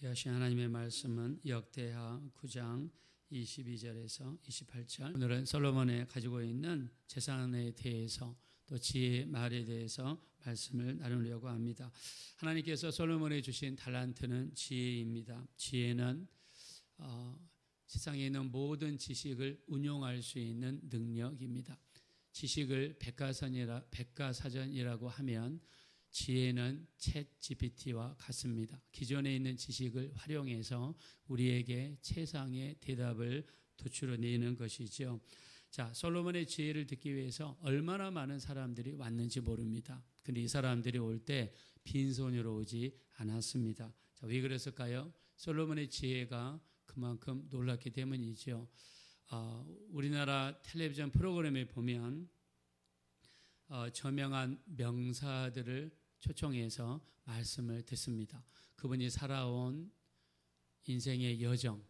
귀하신 하나님의 말씀은 역대하 9장 22절에서 28절. 오늘은 솔로몬이 가지고 있는 재산에 대해서 또 지혜의 말에 대해서 말씀을 나누려고 합니다. 하나님께서 솔로몬에 주신 달란트는 지혜입니다. 지혜는 어, 세상에 있는 모든 지식을 운용할 수 있는 능력입니다. 지식을 백과사전이라, 백과사전이라고 하면 지혜는 챗 GPT와 같습니다. 기존에 있는 지식을 활용해서 우리에게 최상의 대답을 도출해내는 것이죠. 자, 솔로몬의 지혜를 듣기 위해서 얼마나 많은 사람들이 왔는지 모릅니다. 근데 이 사람들이 올 때 빈손으로 오지 않았습니다. 자, 왜 그랬을까요? 솔로몬의 지혜가 그만큼 놀랐기 때문이죠. 어, 우리나라 텔레비전 프로그램에 보면 어, 저명한 명사들을 초청해서 말씀을 듣습니다. 그분이 살아온 인생의 여정,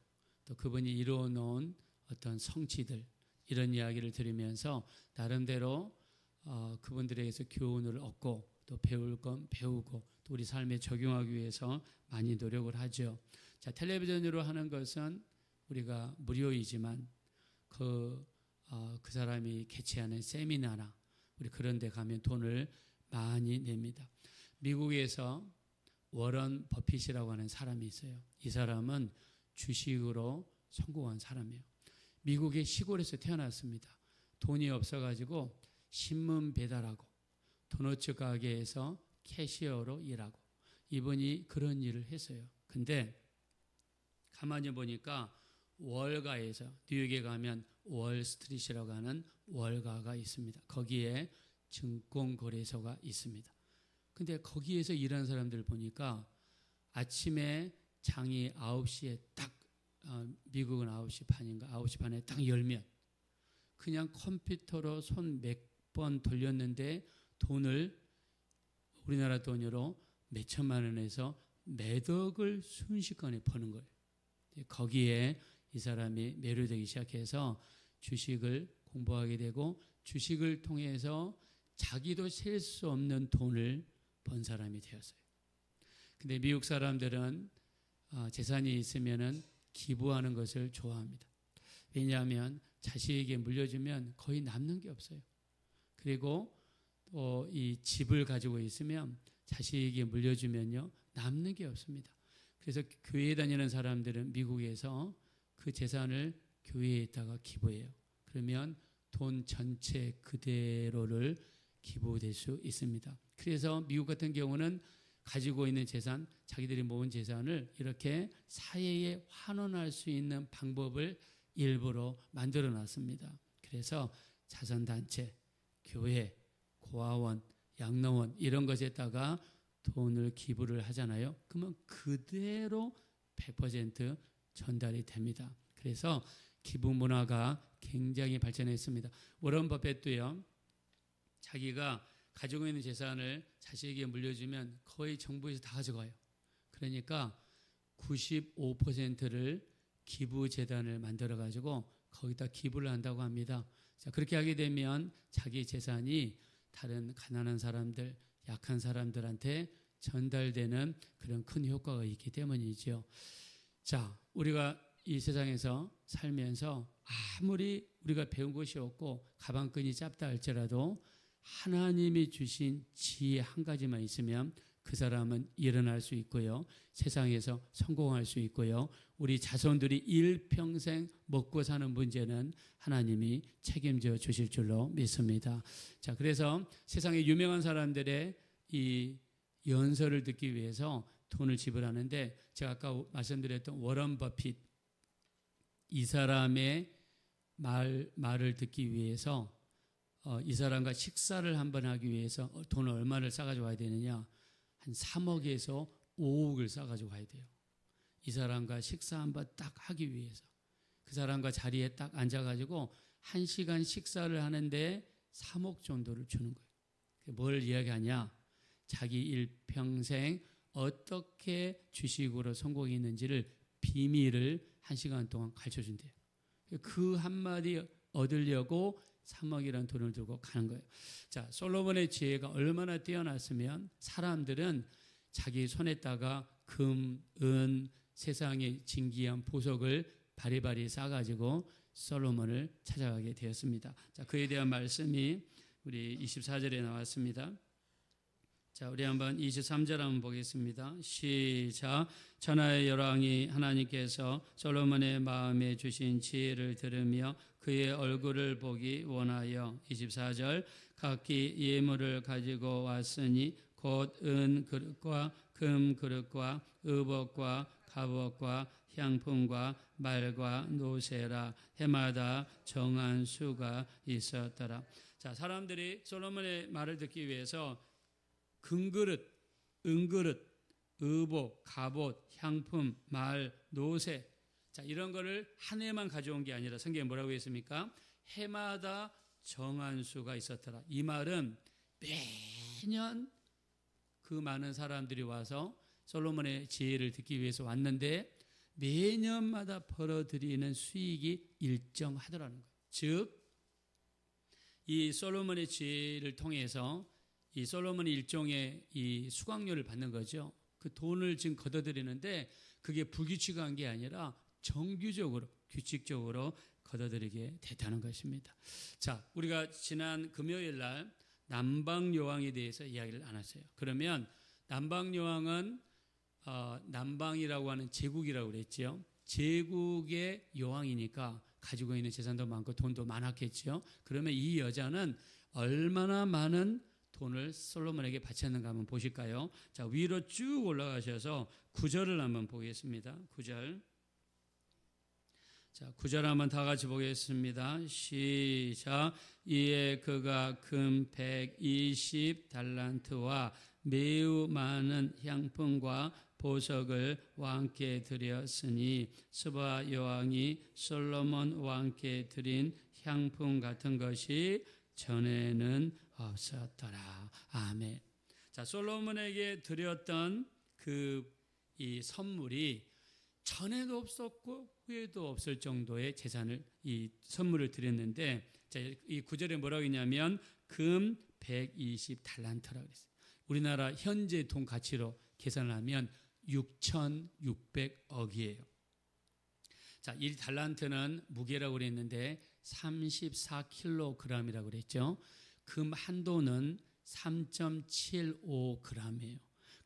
또 그분이 이루어놓은 어떤 성취들 이런 이야기를 들으면서 나름대로 어, 그분들에게서 교훈을 얻고 또 배울 건 배우고 또 우리 삶에 적용하기 위해서 많이 노력을 하죠. 자 텔레비전으로 하는 것은 우리가 무료이지만 그, 어, 그 사람이 개최하는 세미나나 우리 그런 데 가면 돈을 많이 냅니다. 미국에서 워런 버핏이라고 하는 사람이 있어요. 이 사람은 주식으로 성공한 사람이에요. 미국의 시골에서 태어났습니다. 돈이 없어가지고 신문 배달하고 도너츠 가게에서 캐시어로 일하고 이분이 그런 일을 했어요. 근데 가만히 보니까 월가에서 뉴욕에 가면 월스트리트라고 하는 월가가 있습니다. 거기에 증권거래소가 있습니다. 근데 거기에서 일하는 사람들 보니까 아침에 장이 9시에 딱 어, 미국은 9시 반인가 9시 반에 딱 열면 그냥 컴퓨터로 손 몇 번 돌렸는데 돈을 우리나라 돈으로 몇 천만 원에서 매덕을 순식간에 버는 거예요. 거기에 이 사람이 매료되기 시작해서 주식을 공부하게 되고 주식을 통해서 자기도 셀 수 없는 돈을 번 사람이 되었어요. 근데 미국 사람들은 어, 재산이 있으면은 기부하는 것을 좋아합니다. 왜냐하면 자식에게 물려주면 거의 남는 게 없어요. 그리고 또 이 집을 가지고 있으면 자식에게 물려주면요 남는 게 없습니다. 그래서 교회 다니는 사람들은 미국에서 그 재산을 교회에다가 기부해요. 그러면 돈 전체 그대로를 기부될 수 있습니다. 그래서 미국 같은 경우는 가지고 있는 재산, 자기들이 모은 재산을 이렇게 사회에 환원할 수 있는 방법을 일부러 만들어 놨습니다. 그래서 자선단체, 교회, 고아원, 양로원 이런 것에다가 돈을 기부를 하잖아요. 그러면 그대로 100% 전달이 됩니다. 그래서 기부 문화가 굉장히 발전했습니다. 워런 버핏도요. 자기가 가지고 있는 재산을 자식에게 물려주면 거의 정부에서 다 가져가요. 그러니까 95%를 기부 재단을 만들어 가지고 거기다 기부를 한다고 합니다. 자, 그렇게 하게 되면 자기 재산이 다른 가난한 사람들, 약한 사람들한테 전달되는 그런 큰 효과가 있기 때문이죠. 자, 우리가 이 세상에서 살면서 아무리 우리가 배운 것이 없고 가방끈이 짧다 할지라도 하나님이 주신 지혜 한 가지만 있으면 그 사람은 일어날 수 있고요. 세상에서 성공할 수 있고요. 우리 자손들이 일평생 먹고 사는 문제는 하나님이 책임져 주실 줄로 믿습니다. 자, 그래서 세상에 유명한 사람들의 이 연설을 듣기 위해서 돈을 지불하는데 제가 아까 말씀드렸던 워런 버핏 이 사람의 말, 말을 듣기 위해서 어, 이 사람과 식사를 한번 하기 위해서 돈을 얼마를 싸가지고 와야 되느냐 한 3억에서 5억을 싸가지고 가야 돼요. 이 사람과 식사 한번 딱 하기 위해서. 그 사람과 자리에 딱 앉아가지고 한 시간 식사를 하는데 3억 정도를 주는 거예요. 뭘 이야기하냐? 자기 일평생 어떻게 주식으로 성공했는지를 비밀을 한 시간 동안 가르쳐 준대요. 그 한마디 얻으려고 3억이라는 돈을 들고 가는 거예요. 자, 솔로몬의 지혜가 얼마나 뛰어났으면 사람들은 자기 손에다가 금, 은, 세상의 진귀한 보석을 바리바리 싸가지고 솔로몬을 찾아가게 되었습니다. 자, 그에 대한 말씀이 우리 24절에 나왔습니다. 자, 우리 한번 23절 한번 보겠습니다. 시작. 천하의 열왕이 하나님께서 솔로몬의 마음에 주신 지혜를 들으며 그의 얼굴을 보기 원하여 24절 각기 예물을 가지고 왔으니 곧 은 그릇과 금 그릇과 의복과 갑옷과 향품과 말과 노새라 해마다 정한 수가 있었더라. 자, 사람들이 솔로몬의 말을 듣기 위해서 금그릇, 은그릇, 의복, 갑옷, 향품, 말, 노새 자, 이런 거를 한 해만 가져온 게 아니라 성경에 뭐라고 했습니까? 해마다 정한 수가 있었더라. 이 말은 매년 그 많은 사람들이 와서 솔로몬의 지혜를 듣기 위해서 왔는데 매년마다 벌어들이는 수익이 일정하더라는 거예요. 즉, 이 솔로몬의 지혜를 통해서 이 솔로몬이 일종의 이 수강료를 받는 거죠. 그 돈을 지금 걷어들이는데 그게 불규칙한 게 아니라 정규적으로 규칙적으로 걷어들이게 됐다는 것입니다. 자, 우리가 지난 금요일 날 남방 여왕에 대해서 이야기를 나눴어요. 그러면 남방 여왕은 어, 남방이라고 하는 제국이라고 그랬죠. 제국의 여왕이니까 가지고 있는 재산도 많고 돈도 많았겠죠. 그러면 이 여자는 얼마나 많은 돈을 솔로몬에게 바쳤는가 한번 보실까요? 자, 위로 쭉 올라가셔서 구절을 한번 보겠습니다. 구절. 자, 구절 한번 다 같이 보겠습니다. 시작. 이에 그가 금 120 달란트와 매우 많은 향품과 보석을 왕께 드렸으니 스바 여왕이 솔로몬 왕께 드린 향품 같은 것이 전에는 없었더라. 아멘. 자, 솔로몬에게 드렸던 그 이 선물이 전에도 없었고 후에도 없을 정도의 재산을 이 선물을 드렸는데 자, 이 구절에 뭐라고 했냐면 금 120 달란트라고 그랬어요. 우리나라 현재 돈 가치로 계산을 하면 6,600억이에요. 자, 이 달란트는 무게라고 그랬는데 34kg이라고 그랬죠. 금 한도는 3.75g이에요.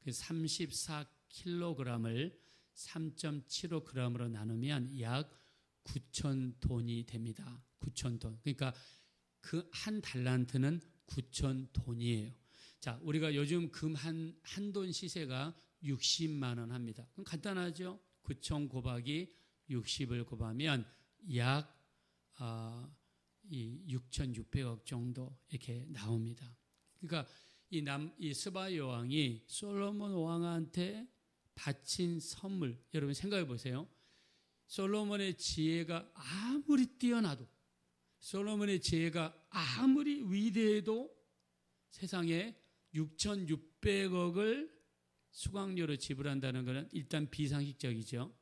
그 34kg을 3.75g으로 나누면 약 9천 돈이 됩니다. 9천 돈. 그러니까 그 한 달란트는 9천 돈이에요. 자, 우리가 요즘 금 한 한 돈 시세가 60만 원 합니다. 그럼 간단하죠? 9천 곱하기 60을 곱하면 약 아, 이 6,600억 정도 이렇게 나옵니다. 그러니까 이 남 이 스바 여왕이 솔로몬 왕한테 바친 선물 여러분 생각해 보세요. 솔로몬의 지혜가 아무리 뛰어나도 솔로몬의 지혜가 아무리 위대해도 세상에 6,600억을 수강료로 지불한다는 것은 일단 비상식적이죠.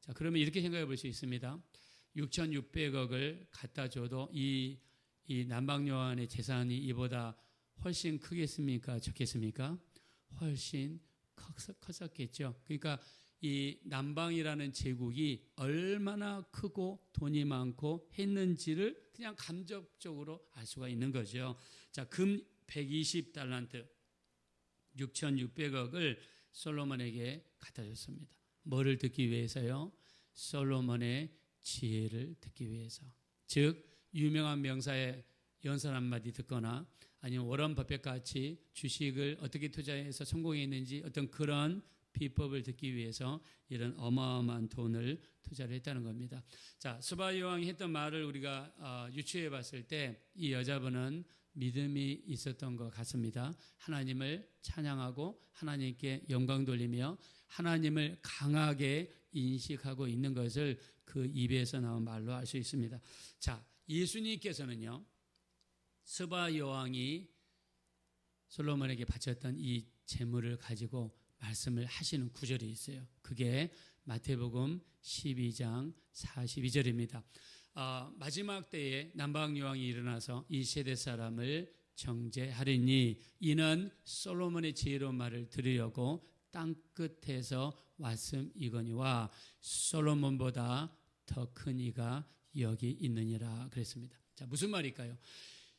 자, 그러면 이렇게 생각해 볼 수 있습니다. 6,600억을 갖다 줘도 이, 이 남방요한의 재산이 이보다 훨씬 크겠습니까? 적겠습니까? 훨씬 컸었겠죠. 그러니까 이 남방이라는 제국이 얼마나 크고 돈이 많고 했는지를 그냥 감적적으로 알 수가 있는 거죠. 자, 금 120달란트 6,600억을 솔로몬에게 갖다 줬습니다. 뭐를 듣기 위해서요? 솔로몬의 지혜를 듣기 위해서. 즉 유명한 명사의 연설 한마디 듣거나 아니면 워런 버핏 같이 주식을 어떻게 투자해서 성공했는지 어떤 그런 비법을 듣기 위해서 이런 어마어마한 돈을 투자를 했다는 겁니다. 자, 수바 여왕이 했던 말을 우리가 어, 유추해 봤을 때 이 여자분은 믿음이 있었던 것 같습니다. 하나님을 찬양하고 하나님께 영광 돌리며 하나님을 강하게 인식하고 있는 것을 그 입에서 나온 말로 알 수 있습니다. 자, 예수님께서는요, 스바 여왕이 솔로몬에게 바쳤던 이 재물을 가지고 말씀을 하시는 구절이 있어요. 그게 마태복음 12장 42절입니다. 어, 마지막 때에 남방 여왕이 일어나서 이 세대 사람을 정죄하리니 이는 솔로몬의 지혜로운 말을 들으려고 땅 끝에서 왔음 이거니와 솔로몬보다 더 큰 이가 여기 있느니라 그랬습니다. 자 무슨 말일까요?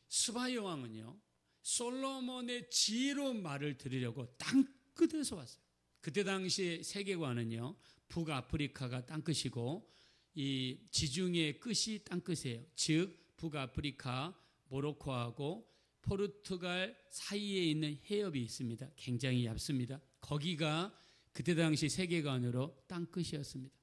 스바 여왕은요 솔로몬의 지혜로 말을 들으려고 땅 끝에서 왔어요. 그때 당시 세계관은요 북아프리카가 땅 끝이고 이 지중해 끝이 땅 끝이에요. 즉 북아프리카 모로코하고 포르투갈 사이에 있는 해협이 있습니다. 굉장히 얇습니다. 거기가 그때 당시 세계관으로 땅 끝이었습니다.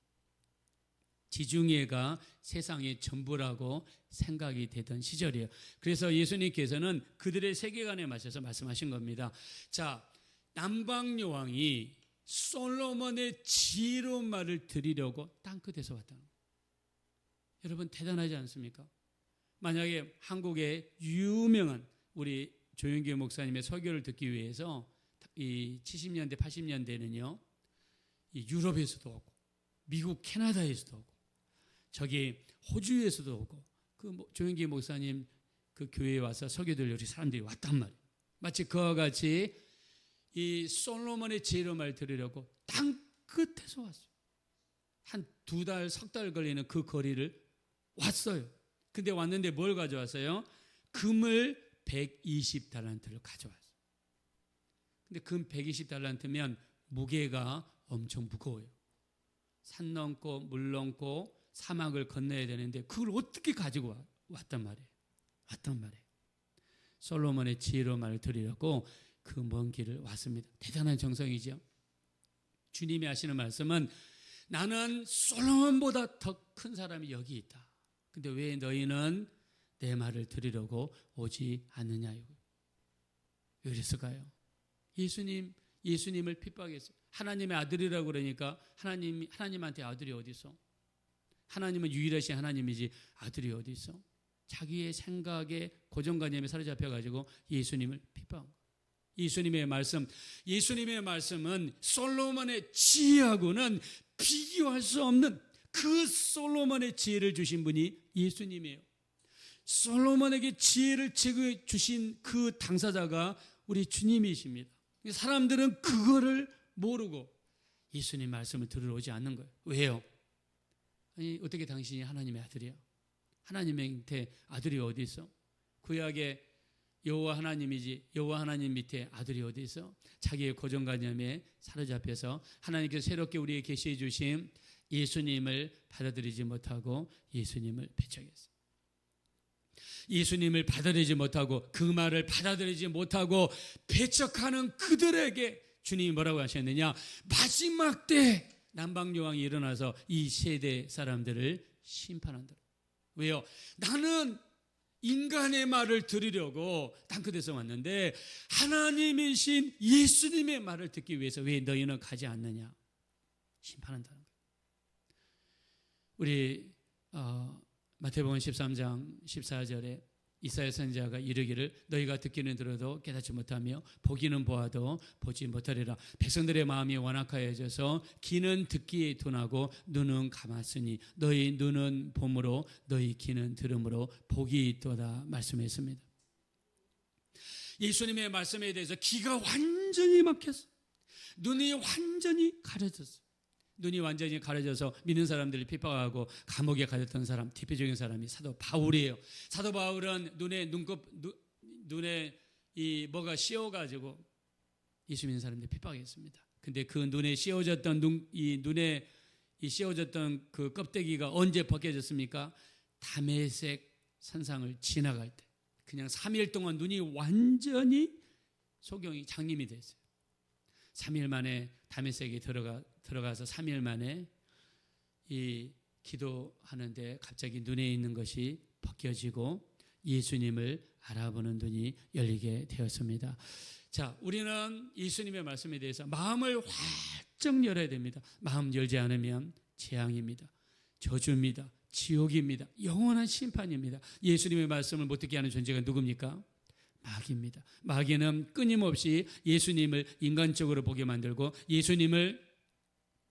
지중해가 세상의 전부라고 생각이 되던 시절이에요. 그래서 예수님께서는 그들의 세계관에 맞춰서 말씀하신 겁니다. 자, 남방 여왕이 솔로몬의 지혜로운 말을 들으려고 땅 끝에서 왔다는 거예요. 여러분 대단하지 않습니까? 만약에 한국의 유명한 우리 조영기 목사님의 설교를 듣기 위해서 이 70년대 80년대는요. 이 유럽에서도 오고 미국 캐나다에서도 오고 저기 호주에서도 오고 그 뭐- 조영기 목사님 그 교회에 와서 설교 들으려 사람들이 왔단 말이에요. 마치 그와 같이 이 솔로몬의 말 들으려고 땅 끝에서 왔어요. 한 두 달, 석 달 걸리는 그 거리를 왔어요. 근데 왔는데 뭘 가져왔어요? 금을 120 달란트를 가져왔어요. 근데 금 120 달란트면 무게가 엄청 무거워요. 산 넘고 물 넘고 사막을 건너야 되는데 그걸 어떻게 가지고 와- 왔단 말이에요. 왔단 말이에요. 솔로몬의 지혜로 말을 들으려고 그 먼 길을 왔습니다. 대단한 정성이죠. 주님이 하시는 말씀은 나는 솔로몬보다 더 큰 사람이 여기 있다. 근데 왜 너희는 내 말을 들으려고 오지 않느냐. 왜 그랬을까요? 예수님 예수님을 핍박했어요. 하나님의 아들이라고 그러니까 하나님 하나님한테 아들이 어디 있어? 하나님은 유일하신 하나님이지 아들이 어디 있어? 자기의 생각에 고정관념에 사로잡혀 가지고 예수님을 핍박. 예수님의 말씀, 예수님의 말씀은 솔로몬의 지혜하고는 비교할 수 없는 그 솔로몬의 지혜를 주신 분이 예수님이에요. 솔로몬에게 지혜를 제공해 주신 그 당사자가 우리 주님이십니다. 사람들은 그거를 모르고 예수님 말씀을 들으러 오지 않는 거예요. 왜요? 아니 어떻게 당신이 하나님의 아들이야? 하나님한테 아들이 어디 있어? 구약에 여호와 하나님이지 여호와 하나님 밑에 아들이 어디 있어? 자기의 고정관념에 사로잡혀서 하나님께서 새롭게 우리에게 계시해 주신 예수님을 받아들이지 못하고 예수님을 배척했어. 예수님을 받아들이지 못하고 그 말을 받아들이지 못하고 배척하는 그들에게 주님이 뭐라고 하셨느냐? 마지막 때 남방 여왕이 일어나서 이 세대 사람들을 심판한다. 왜요? 나는 인간의 말을 들으려고 땅끝에서 왔는데 하나님이신 예수님의 말을 듣기 위해서 왜 너희는 가지 않느냐? 심판한다는 거예요. 우리 어, 마태복음 13장 14절에 이사야 선지자가 이르기를 너희가 듣기는 들어도 깨닫지 못하며 보기는 보아도 보지 못하리라. 백성들의 마음이 완악하여져서 귀는 듣기에 둔하고 눈은 감았으니 너희 눈은 봄으로 너희 귀는 들음으로 복이 있도다 말씀했습니다. 예수님의 말씀에 대해서 귀가 완전히 막혔어. 눈이 완전히 가려졌어 눈이 완전히 가려져서 믿는 사람들을 핍박하고 감옥에 가졌던 사람 대표적인 사람이 사도 바울이에요. 사도 바울은 눈에 눈곱 눈, 눈에 이 뭐가 씌어가지고 예수 믿는 사람들 핍박했습니다. 근데 그 눈에 씌어졌던 눈, 이 눈에 이 씌어졌던 그 껍데기가 언제 벗겨졌습니까? 담에색 산상을 지나갈 때 그냥 3일 동안 눈이 완전히 소경이 장님이 됐어요. 3일 만에 담에색이 들어가 들어가서 3일 만에 이 기도하는데 갑자기 눈에 있는 것이 벗겨지고 예수님을 알아보는 눈이 열리게 되었습니다. 자, 우리는 예수님의 말씀에 대해서 마음을 활짝 열어야 됩니다. 마음 열지 않으면 재앙입니다. 저주입니다. 지옥입니다. 영원한 심판입니다. 예수님의 말씀을 못 듣게 하는 존재가 누굽니까? 마귀입니다. 마귀는 끊임없이 예수님을 인간적으로 보게 만들고 예수님을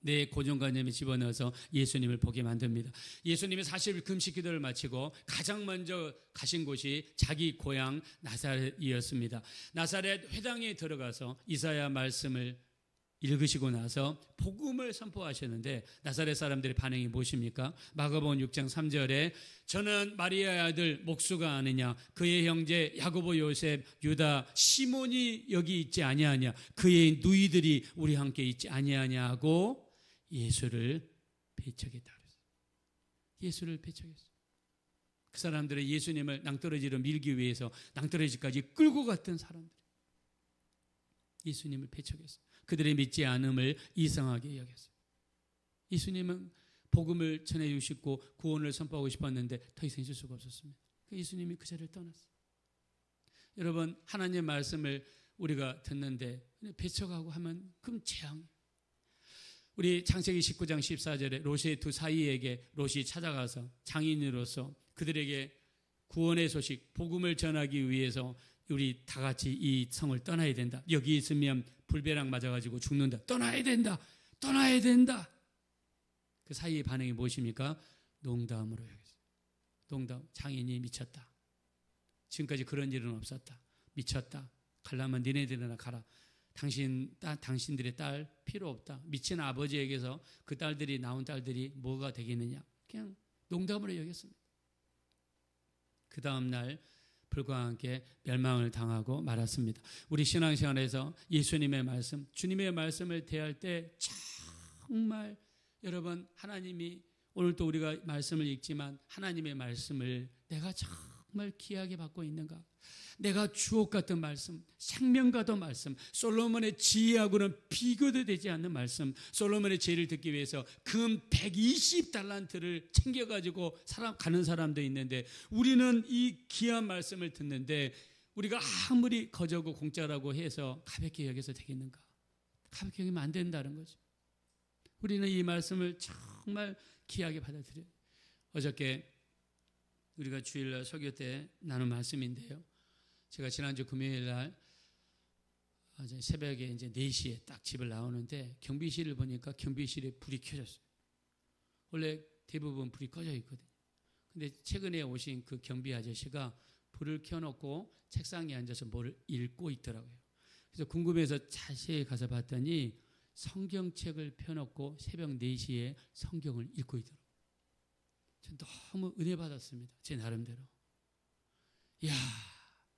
내 고정관념에 집어넣어서 예수님을 보게 만듭니다. 예수님이 40일 금식 기도를 마치고 가장 먼저 가신 곳이 자기 고향 나사렛이었습니다. 나사렛 회당에 들어가서 이사야 말씀을 읽으시고 나서 복음을 선포하셨는데 나사렛 사람들의 반응이 무엇입니까? 마가복음 6장 3절에 저는 마리아의 아들 목수가 아느냐 그의 형제 야고보 요셉 유다 시몬이 여기 있지 아니하냐 그의 누이들이 우리 함께 있지 아니하냐 하고 예수를 배척했다 그랬어요. 예수를 배척했어요. 그 사람들은 예수님을 낭떠러지로 밀기 위해서 낭떠러지까지 끌고 갔던 사람들. 예수님을 배척했어요. 그들의 믿지 않음을 이상하게 여겼어요. 예수님은 복음을 전해 주시고 구원을 선포하고 싶었는데 더 이상 있을 수가 없었습니다. 그 예수님이 그 자리를 떠났어요. 여러분 하나님의 말씀을 우리가 듣는데 배척하고 하면 그럼 재앙. 우리 창세기 19장 14절에 롯의 두 사이에게 롯이 찾아가서 장인으로서 그들에게 구원의 소식, 복음을 전하기 위해서 우리 다 같이 이 성을 떠나야 된다. 여기 있으면 불배랑 맞아가지고 죽는다. 떠나야 된다. 떠나야 된다. 그 사이의 반응이 무엇입니까? 농담으로 여겼어요. 농담. 장인이 미쳤다. 지금까지 그런 일은 없었다. 미쳤다. 갈라면 니네들이나 가라. 당신 딸, 당신들의 딸 필요 없다. 미친 아버지에게서 그 딸들이 나온 딸들이 뭐가 되겠느냐? 그냥 농담으로 여겼습니다. 그 다음 날 불과 함께 멸망을 당하고 말았습니다. 우리 신앙생활에서 예수님의 말씀, 주님의 말씀을 대할 때 정말 여러분 하나님이 오늘 또 우리가 말씀을 읽지만 하나님의 말씀을 내가 정말 귀하게 받고 있는가? 내가 주옥 같은 말씀, 생명과도 말씀, 솔로몬의 지혜하고는 비교도 되지 않는 말씀, 솔로몬의 지혜를 듣기 위해서 금 120달란트를 챙겨가지고 사람, 가는 사람도 있는데 우리는 이 귀한 말씀을 듣는데 우리가 아무리 거저고 공짜라고 해서 가볍게 여겨서 되겠는가? 가볍게 여기면 안 된다는 거죠. 우리는 이 말씀을 정말 귀하게 받아들여요. 어저께 우리가 주일날 설교 때 나눈 말씀인데요. 제가 지난주 금요일 날 이제 새벽에 이제 4시에 딱 집을 나오는데 경비실을 보니까 경비실에 불이 켜졌어요. 원래 대부분 불이 꺼져 있거든요. 근데 최근에 오신 그 경비 아저씨가 불을 켜놓고 책상에 앉아서 뭘 읽고 있더라고요. 그래서 궁금해서 자세히 가서 봤더니 성경책을 펴놓고 새벽 4시에 성경을 읽고 있더라고요. 전 너무 은혜 받았습니다. 제 나름대로. 이야,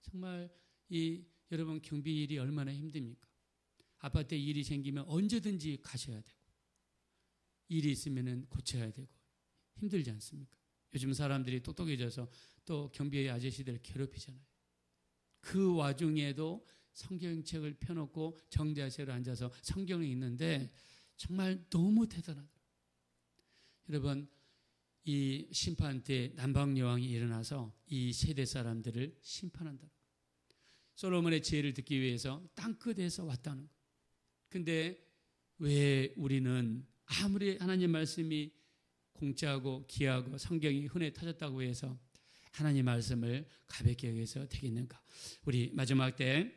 정말 이 여러분 경비 일이 얼마나 힘듭니까? 아파트에 일이 생기면 언제든지 가셔야 되고 일이 있으면은 고쳐야 되고 힘들지 않습니까? 요즘 사람들이 똑똑해져서 또 경비의 아저씨들 괴롭히잖아요. 그 와중에도 성경책을 펴놓고 정자세로 앉아서 성경을 읽는데 정말 너무 대단하다. 여러분 이 심판 때 남방 여왕이 일어나서 이 세대 사람들을 심판한다. 솔로몬의 지혜를 듣기 위해서 땅 끝에서 왔다는 거. 근데 왜 우리는 아무리 하나님 말씀이 공짜고 귀하고 성경이 흔해 터졌다고 해서 하나님 말씀을 가볍게 여기서 되겠는가? 우리 마지막 때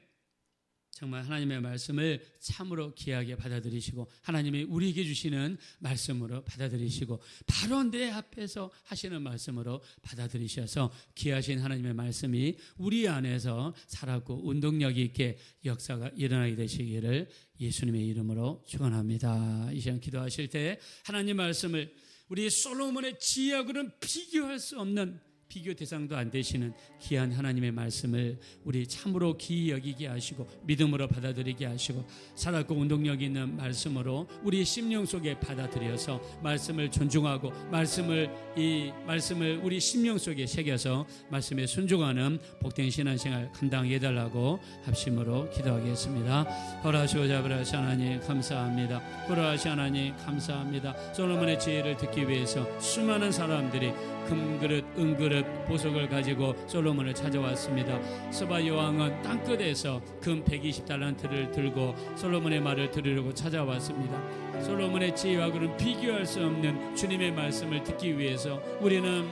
정말 하나님의 말씀을 참으로 귀하게 받아들이시고 하나님이 우리에게 주시는 말씀으로 받아들이시고 바로 내 앞에서 하시는 말씀으로 받아들이셔서 귀하신 하나님의 말씀이 우리 안에서 살았고 운동력 있게 역사가 일어나게 되시기를 예수님의 이름으로 축원합니다. 이 시간 기도하실 때 하나님 말씀을 우리 솔로몬의 지혜하고는 비교할 수 없는 비교 대상도 안 되시는 귀한 하나님의 말씀을 우리 참으로 귀히 여기게 하시고 믿음으로 받아들이게 하시고 살았고 운동력 있는 말씀으로 우리 심령 속에 받아들여서 말씀을 존중하고 말씀을 이 말씀을 우리 심령 속에 새겨서 말씀에 순종하는 복된 신앙생활 감당해 달라고 합심으로 기도하겠습니다. 허라시오 자브라시 하나님 감사합니다. 허라시 하나님 감사합니다. 솔로몬의 지혜를 듣기 위해서 수많은 사람들이 금그릇, 은그릇, 보석을 가지고 솔로몬을 찾아왔습니다. 스바 여왕은 땅끝에서 금 120달란트를 들고 솔로몬의 말을 들으려고 찾아왔습니다. 솔로몬의 지혜와는 비교할 수 없는 주님의 말씀을 듣기 위해서 우리는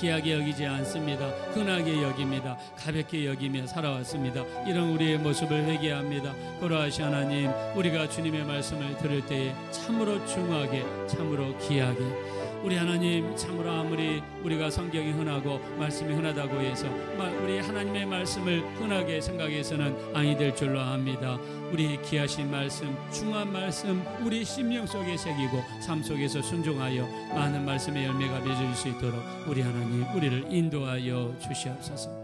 귀하게 여기지 않습니다. 흔하게 여깁니다. 가볍게 여기며 살아왔습니다. 이런 우리의 모습을 회개합니다. 그러하시 하나님, 우리가 주님의 말씀을 들을 때에 참으로 중하게, 참으로 귀하게 우리 하나님 참으로 아무리 우리가 성경이 흔하고 말씀이 흔하다고 해서 마- 우리 하나님의 말씀을 흔하게 생각해서는 아니 될 줄로 압니다. 우리 귀하신 말씀, 중한 말씀 우리 심령 속에 새기고 삶 속에서 순종하여 많은 말씀의 열매가 맺어질 수 있도록 우리 하나님 우리를 인도하여 주시옵소서.